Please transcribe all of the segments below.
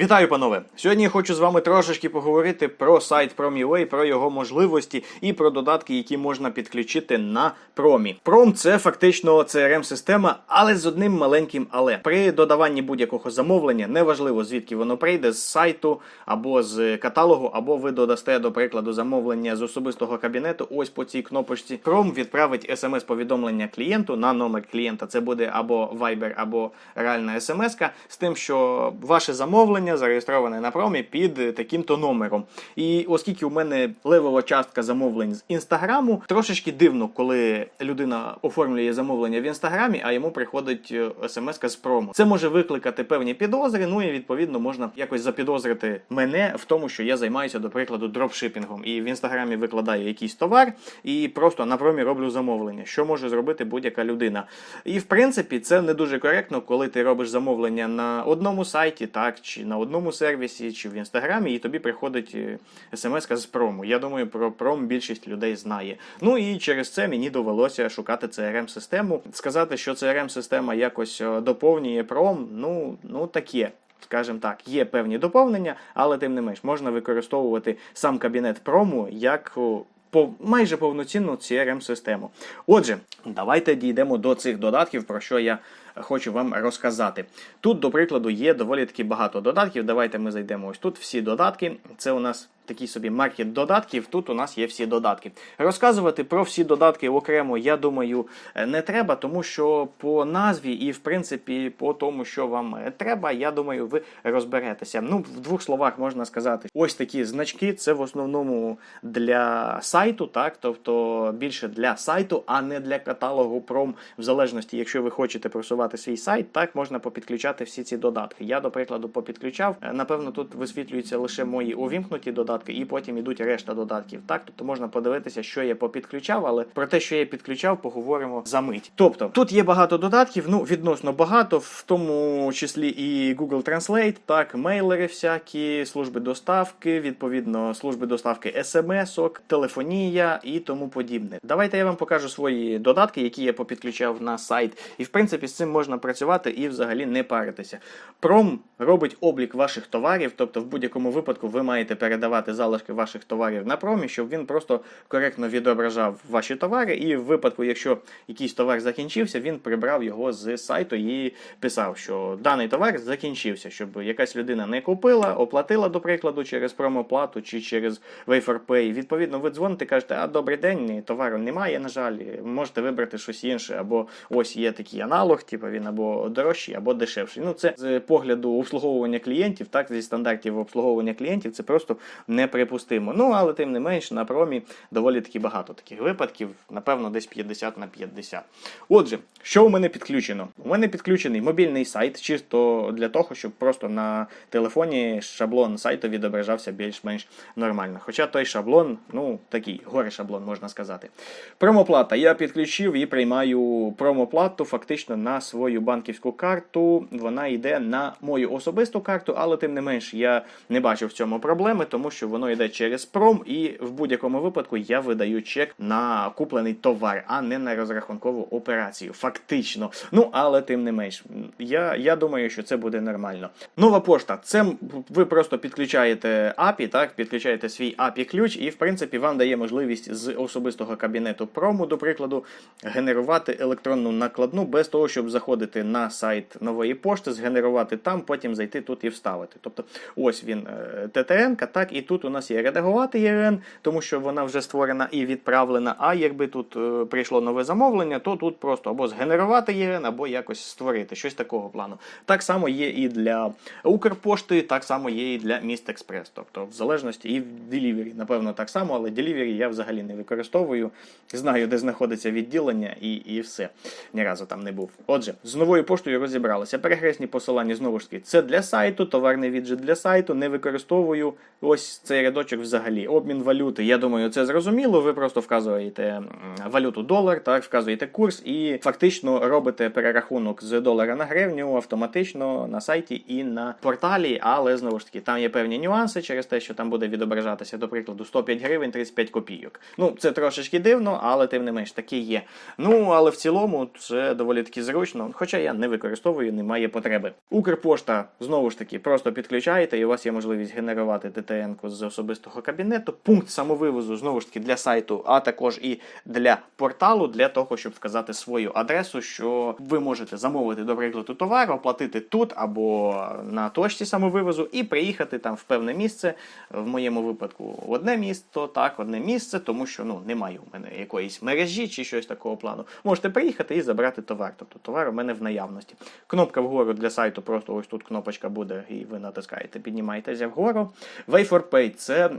Вітаю, панове! Сьогодні я хочу з вами трошечки поговорити про сайт Prom.ua, про його можливості і про додатки, які можна підключити на Промі. Пром це фактично crm система але з одним маленьким але. При додаванні будь-якого замовлення, неважливо звідки воно прийде, з сайту або з каталогу, або ви додасте, до прикладу, замовлення з особистого кабінету. Ось по цій кнопочці. Пром відправить смс-повідомлення клієнту на номер клієнта. Це буде або Viber, або реальна смс з тим, що ваше замовлення зареєстроване на промі під таким-то номером. І оскільки у мене левова частка замовлень з інстаграму, трошечки дивно, коли людина оформлює замовлення в інстаграмі, а йому приходить смс з промо. Це може викликати певні підозри. Ну і відповідно можна якось запідозрити мене в тому, що я займаюся, до прикладу, дропшипінгом. І в інстаграмі викладаю якийсь товар і просто на промі роблю замовлення, що може зробити будь-яка людина. І в принципі, це не дуже коректно, коли ти робиш замовлення на одному сайті, так чи на одному сервісі, чи в інстаграмі, і тобі приходить смс з прому. Я думаю, про пром більшість людей знає. Ну і через це мені довелося шукати crm систему Сказати, що crm система якось е, доповнює пром, ну, ну таке. Скажімо так, є певні доповнення, але тим не менш можна використовувати сам кабінет прому як майже повноцінну crm систему Отже, давайте дійдемо до цих додатків, про що я хочу вам розказати. Тут, до прикладу, є доволі таки багато додатків. Давайте ми зайдемо ось тут. Всі додатки. Це у нас такий собі маркет додатків. Тут у нас є всі додатки. Розказувати про всі додатки окремо, я думаю, не треба, тому що по назві і в принципі по тому, що вам треба, я думаю, ви розберетеся. Ну, в двох словах можна сказати, ось такі значки. Це в основному для сайту, так, тобто більше для сайту, а не для каталогу пром, в залежності, якщо ви хочете просувати свій сайт, так можна попідключати всі ці додатки. Я, до прикладу, попідключав. Напевно, тут висвітлюються лише мої увімкнуті додатки, і потім ідуть решта додатків. Так, тобто можна подивитися, що я попідключав, але про те, що я підключав, поговоримо за мить. Тобто тут є багато додатків, ну відносно багато, в тому числі і Google Translate, так, мейлери, всякі, служби доставки, відповідно, служби доставки смс-ок, телефонія і тому подібне. Давайте я вам покажу свої додатки, які я попідключав на сайт. І в принципі з цим можна працювати і взагалі не паритися. Пром робить облік ваших товарів, тобто в будь-якому випадку ви маєте передавати залишки ваших товарів на промі, щоб він просто коректно відображав ваші товари. І в випадку, якщо якийсь товар закінчився, він прибрав його з сайту і писав, що даний товар закінчився, щоб якась людина не купила, оплатила, до прикладу, через промоплату чи через WaferPay. Відповідно, ви дзвоните, кажете, а добрий день, товару немає, на жаль, можете вибрати щось інше, або ось є такий аналог, типу він або дорожчий, або дешевший. Ну, це з погляду обслуговування клієнтів, так, зі стандартів обслуговування клієнтів, це просто неприпустимо. Ну, але тим не менш, на промі доволі таки багато таких випадків, напевно, десь 50 на 50. Отже, що у мене підключено? У мене підключений мобільний сайт, чисто для того, щоб просто на телефоні шаблон сайту відображався більш-менш нормально. Хоча той шаблон, ну, такий, горе шаблон, можна сказати. Промоплата. Я підключив і приймаю промоплату фактично на свою банківську карту. Вона йде на мою особисту карту, але тим не менш я не бачу в цьому проблеми, тому що воно йде через пром, і в будь-якому випадку я видаю чек на куплений товар, а не на розрахункову операцію. Фактично. Ну, але тим не менш, я, я думаю, що це буде нормально. Нова пошта. Це ви просто підключаєте API, так, підключаєте свій API ключ, і в принципі вам дає можливість з особистого кабінету прому, до прикладу, генерувати електронну накладну без того, щоб заходити на сайт нової пошти, згенерувати там, потім зайти тут і вставити. Тобто, ось він ТТН, так, і тут у нас є редагувати ЄРН, тому що вона вже створена і відправлена. А якби тут е, прийшло нове замовлення, то тут просто або згенерувати ЄРН, або якось створити щось такого плану. Так само є і для Укрпошти, так само є і для Міст Експрес. Тобто, в залежності і в Delivery, напевно, так само, але Delivery я взагалі не використовую. Знаю, де знаходиться відділення, і і все. Ні разу там не був. Отже, з новою поштою розібралися. Перехресні посилання знову ж таки це для сайту, товарний віджит для сайту. Не використовую. Ось цей рядочок взагалі. Обмін валюти. Я думаю, це зрозуміло. Ви просто вказуєте валюту долар, так, вказуєте курс і фактично робите перерахунок з долара на гривню автоматично на сайті і на порталі. Але знову ж таки, там є певні нюанси через те, що там буде відображатися, до прикладу, 105 гривень 35 копійок. Ну, це трошечки дивно, але тим не менш таке є. Ну, але в цілому це доволі таки зручно, хоча я не використовую, немає потреби. Укрпошта знову ж таки просто підключаєте, і у вас є можливість генерувати ТТН-ку з особистого кабінету. Пункт самовивозу знову ж таки для сайту, а також і для порталу, для того, щоб вказати свою адресу, що ви можете замовити, до прикладу, товар, оплатити тут або на точці самовивозу і приїхати там в певне місце. В моєму випадку одне місто, так, одне місце, тому що ну немає у мене якоїсь мережі чи щось такого плану. Можете приїхати і забрати товар. Тобто товар у мене в наявності. Кнопка вгору для сайту, просто ось тут кнопочка буде, і ви натискаєте, піднімаєтеся вгору. For Pay – це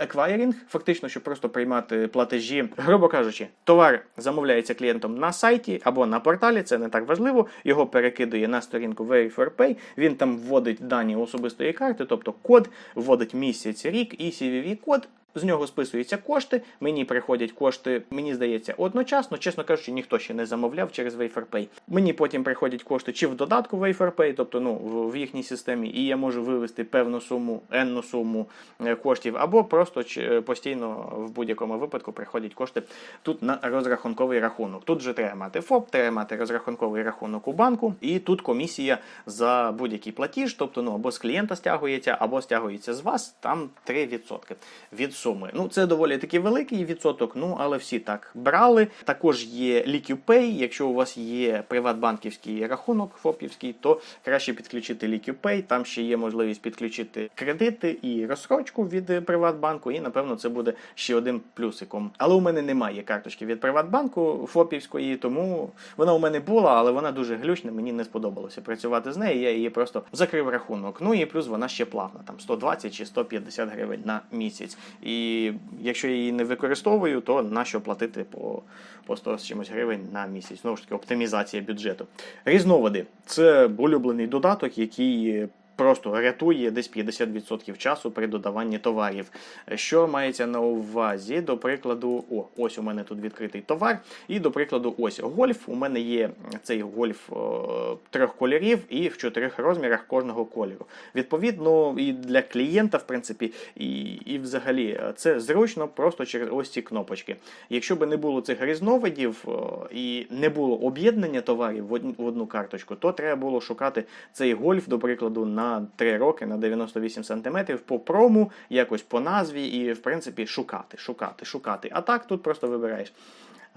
еквайрінг, фактично, щоб просто приймати платежі. Грубо кажучи, товар замовляється клієнтом на сайті або на порталі, це не так важливо. Його перекидує на сторінку Pay. Він там вводить дані особистої карти, тобто код, вводить місяць, рік і CVV код. З нього списуються кошти, мені приходять кошти, мені здається, одночасно. Чесно кажучи, ніхто ще не замовляв через Way4Pay. Мені потім приходять кошти чи в додатку Way4Pay, тобто ну, в в їхній системі, і я можу вивести певну суму, енну суму е, коштів, або просто е, постійно в будь-якому випадку приходять кошти тут на розрахунковий рахунок. Тут же треба мати ФОП, треба мати розрахунковий рахунок у банку, і тут комісія за будь-який платіж, тобто ну або з клієнта стягується, або стягується з вас, там 3% від суми. Ну це доволі таки великий відсоток, ну але всі так брали. Також є LiquidPay, Якщо у вас є приватбанківський рахунок ФОПівський, то краще підключити LiquidPay. Там ще є можливість підключити кредити і розсрочку від Приватбанку, і напевно це буде ще один плюсиком. Але у мене немає карточки від Приватбанку ФОПівської, тому вона у мене була, але вона дуже глючна. Мені не сподобалося працювати з нею. Я її просто закрив рахунок. Ну і плюс вона ще платна, там 120 чи 150 гривень на місяць. І якщо я її не використовую, то на що платити по, по 100 з чимось гривень на місяць? Знову ж таки, оптимізація бюджету. Різновиди це улюблений додаток, який. Просто рятує десь 50% часу при додаванні товарів. Що мається на увазі? До прикладу, о, ось у мене тут відкритий товар. І до прикладу, ось гольф. У мене є цей гольф о, трьох кольорів і в чотирьох розмірах кожного кольору. Відповідно, і для клієнта, в принципі, і, і взагалі е, це зручно просто через ось ці кнопочки. Якщо би не було цих різновидів о, і не було об'єднання товарів в одну карточку, то треба було шукати цей гольф, до прикладу, на 3 роки, на 98 см по прому, якось по назві, і в принципі шукати, шукати, шукати. А так тут просто вибираєш.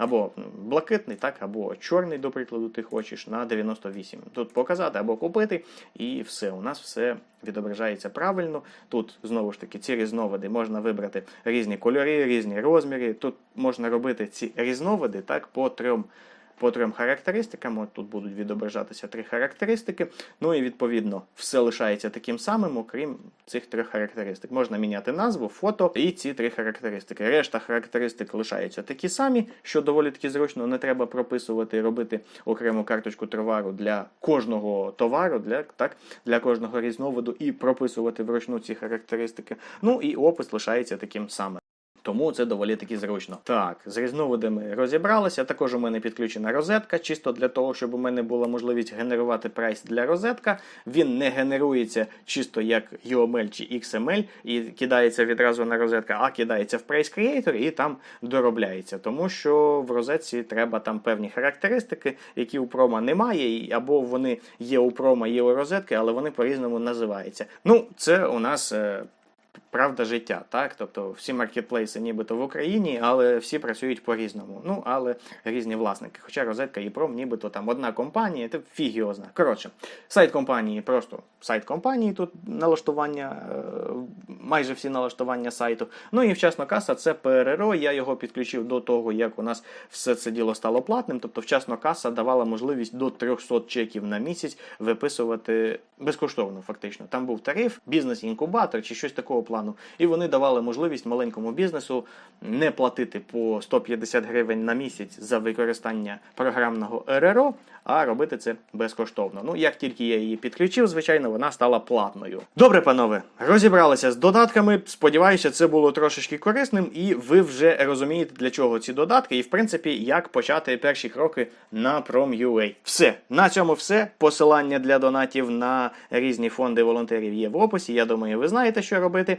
Або блакитний, так, або чорний, до прикладу, ти хочеш на 98. Тут показати або купити, і все. У нас все відображається правильно. Тут знову ж таки ці різновиди можна вибрати різні кольори, різні розміри. Тут можна робити ці різновиди так по трьом. По трьом характеристикам, от тут будуть відображатися три характеристики. Ну і відповідно все лишається таким самим, окрім цих трьох характеристик. Можна міняти назву, фото і ці три характеристики. Решта характеристик лишаються такі самі, що доволі таки зручно. Не треба прописувати, і робити окрему карточку товару для кожного товару, для так для кожного різновиду і прописувати вручну ці характеристики. Ну і опис лишається таким самим. Тому це доволі таки зручно. Так, з різновидами розібралися. Також у мене підключена розетка, чисто для того, щоб у мене була можливість генерувати прайс для розетка. Він не генерується чисто як UML чи XML і кидається відразу на розетка, а кидається в Price Creator і там доробляється. Тому що в розетці треба там певні характеристики, які у прома немає, або вони є у прома, є у розетки, але вони по-різному називаються. Ну, це у нас. Правда життя, так? Тобто всі маркетплейси нібито в Україні, але всі працюють по-різному. Ну, але різні власники. Хоча розетка і пром, нібито там одна компанія, це фіг його зна. Коротше, сайт компанії, просто сайт компанії, тут налаштування, е, майже всі налаштування сайту. Ну і вчасно каса це ПРРО. Я його підключив до того, як у нас все це діло стало платним. Тобто, вчасно каса давала можливість до 300 чеків на місяць виписувати безкоштовно, фактично. Там був тариф, бізнес-інкубатор чи щось такого плану. І вони давали можливість маленькому бізнесу не платити по 150 гривень на місяць за використання програмного РРО, а робити це безкоштовно. Ну, як тільки я її підключив, звичайно, вона стала платною. Добре, панове, розібралися з додатками. Сподіваюся, це було трошечки корисним, і ви вже розумієте, для чого ці додатки, і в принципі, як почати перші кроки на Prom.ua. Все, на цьому все. Посилання для донатів на різні фонди волонтерів є в описі. Я думаю, ви знаєте, що робити.